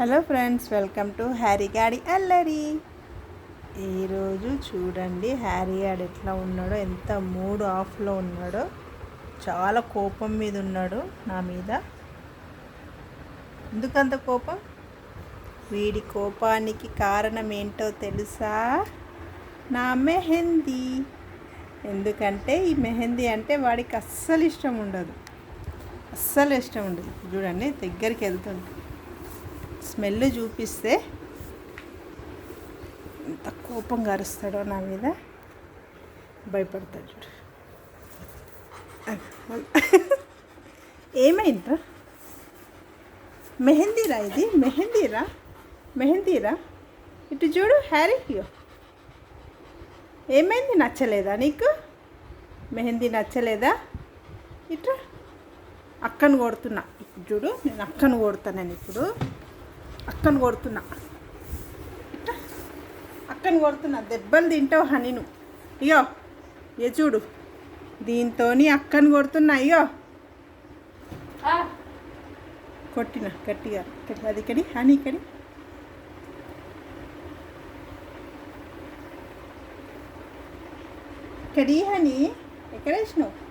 Hello friends welcome to హ్యారీగాడి అల్లరి. ఈరోజు చూడండి హ్యారీగాడు ఎట్లా ఉన్నాడో ఎంత మూడు ఆఫ్లో ఉన్నాడో. చాలా కోపం మీద ఉన్నాడు నా మీద. ఎందుకంత కోపం? వీడి కోపానికి కారణం ఏంటో తెలుసా? నా మెహందీ. ఎందుకంటే ఈ మెహందీ అంటే వాడికి అస్సలు ఇష్టం ఉండదు. అస్సలు ఇష్టం ఉండదు. చూడండి దగ్గరికి వెళ్తుంది స్మెల్ చూపిస్తే ఎంత కోపంగా అరుస్తాడో నా మీద. భయపడతాడు చూడు. ఏమైందిరా? మెహందీరా ఇది? మెహందీరా? మెహందీరా? ఇటు చూడు హ్యారీ ఏమైంది? నచ్చలేదా నీకు? మెహందీ నచ్చలేదా? ఇట్రా అక్కను కొడుతున్నా. చూడు నేను అక్కను కొడతానని ఇప్పుడు. అక్కను కొడుతున్నా. ఇట్లా అక్కను కొడుతున్నా. దెబ్బలు తింటావు హనీ నువ్వు. ఇయో ఏ చూడు. దీంతో అక్కను కొడుతున్నా అయ్యో కొట్టిన గట్టిగా. గట్టి- అది కడి హనీ కడి కడి హనీ. ఎక్కడ వేసినావు?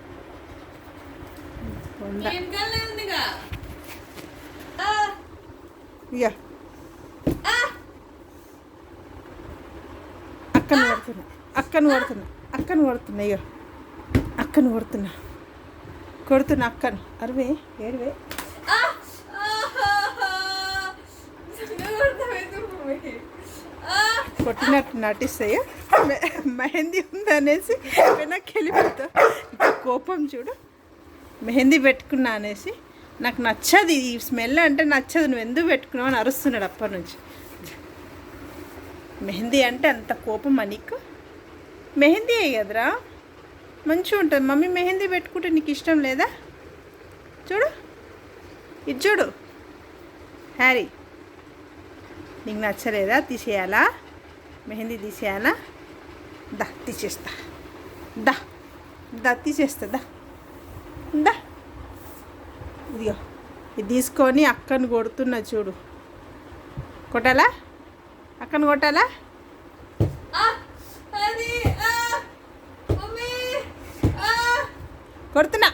ఇక అక్కను కొడుతున్నా అక్కను కొడుతున్నా అక్కను కొడుతున్నా ఇక అక్కను కొడుతున్నా కొడుతున్నా అక్కను. అరవే ఏడువే కొట్టినట్టు నటిస్తాయి? మెహందీ ఉందనేసి వెనక్కి వెళ్ళిపోతా. కోపం చూడు. మెహందీ పెట్టుకున్నా అనేసి నాకు నచ్చదు ఈ స్మెల్ అంటే నచ్చదు. నువ్వు ఎందుకు పెట్టుకున్నావు అని అరుస్తున్నాడు అప్పటి నుంచి. మెహందీ అంటే అంత కోపం నీకు? మెహందీ కదరా? మంచిగా ఉంటుంది. మమ్మీ మెహందీ పెట్టుకుంటే నీకు ఇష్టం లేదా? చూడు. ఇది చూడు. హ్యారీ. నీకు నచ్చలేదా? తీసేయాలా? మెహందీ తీసేయాలా? దా తీసేస్తా. దా దా తీసేస్తా. దా దా. ఇదిగో. ఇది తీసుకొని అక్కను కొడుతున్నా చూడు. కొట్టాలా? అక్కను కొట్టాలా? కొడుతున్నా.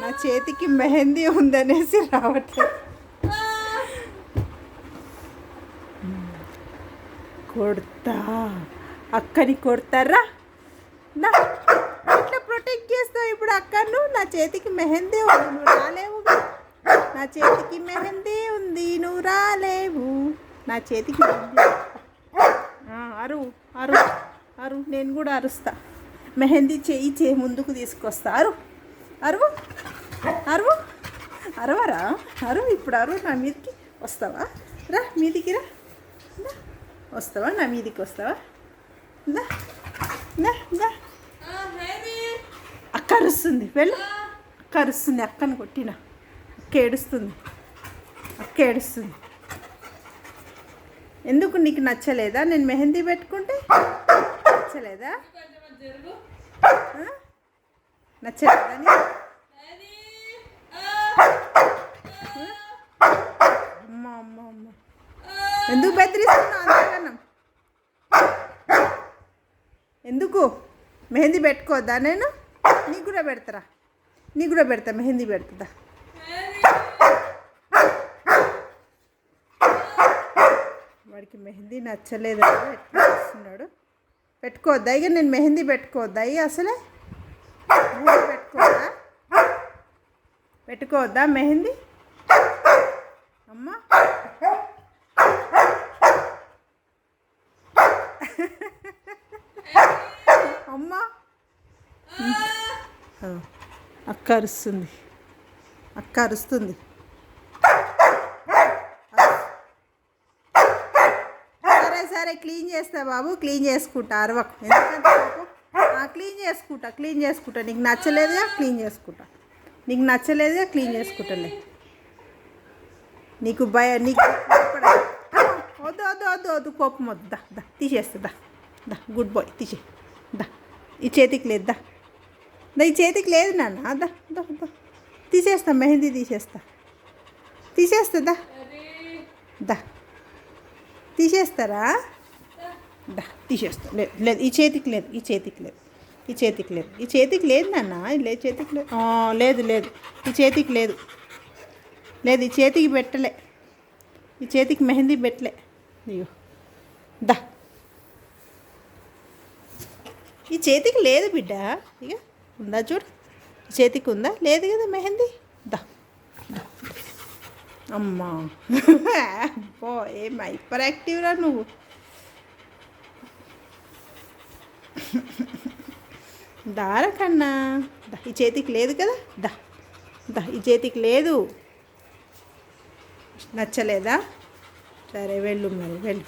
నా చేతికి మెహందీ ఉందనేసి రావట్లేదు కొడతా. అక్కని కొడతారా? నా ఇట్లా ప్రొటెక్ట్ చేస్తావు ఇప్పుడు అక్కను? నా చేతికి మెహందీ ఉంది నువ్వు రాలేవు. నా చేతికి మెహందీ ఉంది నువ్వు రాలేవు. నా చేతికి అరు అరు అరు నేను కూడా అరుస్తా. మెహందీ చేయి చేయి ముందుకు తీసుకొస్తా. అరు అరువు అరువు అరవరా? అరువు ఇప్పుడు అరువు నా మీదకి వస్తావా? రా మీదికి రా. వస్తావా? నా మీదికి వస్తావా? దా దా దా. అక్క అరుస్తుంది. వెళ్ళు. అక్క అరుస్తుంది. అక్కను కొట్టిన. కేడుస్తుంది కేడుస్తుంది ఎందుకు నీకు నచ్చలేదా? నేను మెహందీ పెట్టుకుంటే నచ్చలేదా? నచ్చలేదా అమ్మ అమ్మ అమ్మ. ఎందుకు బెదిరిస్తున్నావు అంతగానం? ఎందుకు? మెహందీ పెట్టుకోవద్దా నేను? నీకు కూడా పెడతారా? నీకు కూడా పెడతా మెహందీ పెడుతుందా వాడికి మెహందీ నచ్చలేదు కదా ఎట్లా చేస్తున్నాడు? పెట్టుకోవద్దా? ఇక నేను మెహందీ పెట్టుకోవద్దా? ఇక అసలే? నువ్వు పెట్టుకోవద్దా? పెట్టుకోవద్దా మెహందీ? అమ్మా? అమ్మా? అక్క అరుస్తుంది. అక్క అరుస్తుంది. సరే సరే క్లీన్ చేస్తా బాబు క్లీన్ చేసుకుంటా అరవకు. ఎందుకంటే క్లీన్ చేసుకుంటా క్లీన్ చేసుకుంటా. నీకు నచ్చలేదుగా క్లీన్ చేసుకుంటా. నీకు నచ్చలేదుగా క్లీన్ చేసుకుంటాలే నీకు భయ నీకు వద్దు వద్దు వద్దు వద్దు కోపం వద్దు. దా దా తీసేస్తా దా దా గుడ్ బాయ్ తీసే. దా ఈ చేతికి లేదు దా. దా ఈ చేతికి లేదు నాన్న. దా దా దా. తీసేస్తా మెహందీ తీసేస్తా. తీసేస్తుందా దా. తీసేస్తారా? దా తీసేస్తా. లేదు లేదు ఈ చేతికి లేదు ఈ చేతికి లేదు ఈ చేతికి లేదు ఈ చేతికి లేదు నాన్న లే లేదు చేతికి లేదు. లేదు లేదు ఈ చేతికి లేదు. లేదు ఈ చేతికి పెట్టలే. ఈ చేతికి మెహందీ పెట్టలే. అయ్యో. దా. ఈ చేతికి లేదు బిడ్డ. ఇక ఉందా చూడు. చేతికి ఉందా? లేదు కదా మెహందీ? దా. అమ్మా. అబ్బో ఏం హైపర్ యాక్టివ్రా నువ్వు. దారకన్నా దా ఈ చేతికి లేదు కదా? దా దా ఈ చేతికి లేదు. నచ్చలేదా? సరే వెళ్ళు మరి వెళ్ళు.